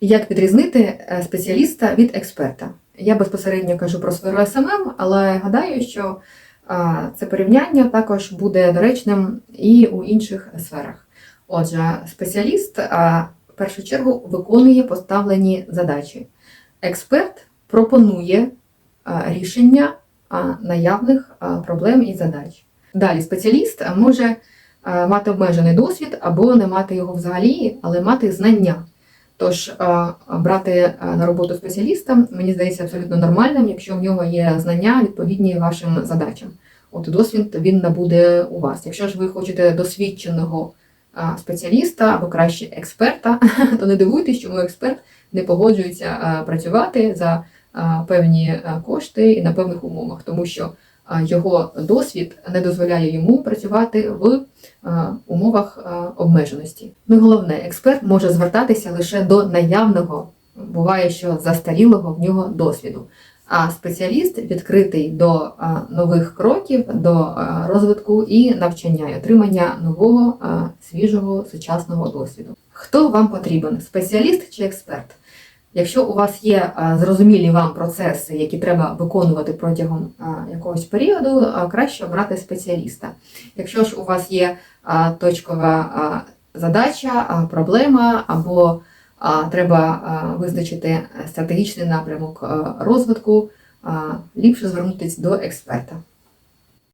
Як відрізнити е, спеціаліста від експерта? Я безпосередньо кажу про сферу СММ, але гадаю, що це порівняння також буде доречним і у інших сферах. Отже, спеціаліст в першу чергу виконує поставлені задачі. Експерт пропонує рішення наявних проблем і задач. Далі спеціаліст може мати обмежений досвід або не мати його взагалі, але мати знання. Тож брати на роботу спеціаліста, мені здається, абсолютно нормальним, якщо в нього є знання відповідні вашим задачам. От досвід він набуде у вас. Якщо ж ви хочете досвідченого спеціаліста або краще експерта, то не дивуйтесь, чому експерт не погоджується працювати за певні кошти і на певних умовах, тому що його досвід не дозволяє йому працювати в умовах обмеженості. Ну і головне, експерт може звертатися лише до наявного, буває, що застарілого в нього досвіду. А спеціаліст відкритий до нових кроків, до розвитку і навчання, і отримання нового, свіжого, сучасного досвіду. Хто вам потрібен? Спеціаліст чи експерт? Якщо у вас є зрозумілі вам процеси, які треба виконувати протягом якогось періоду, краще обрати спеціаліста. Якщо ж у вас є точкова задача, проблема або треба визначити стратегічний напрямок розвитку, ліпше звернутися до експерта.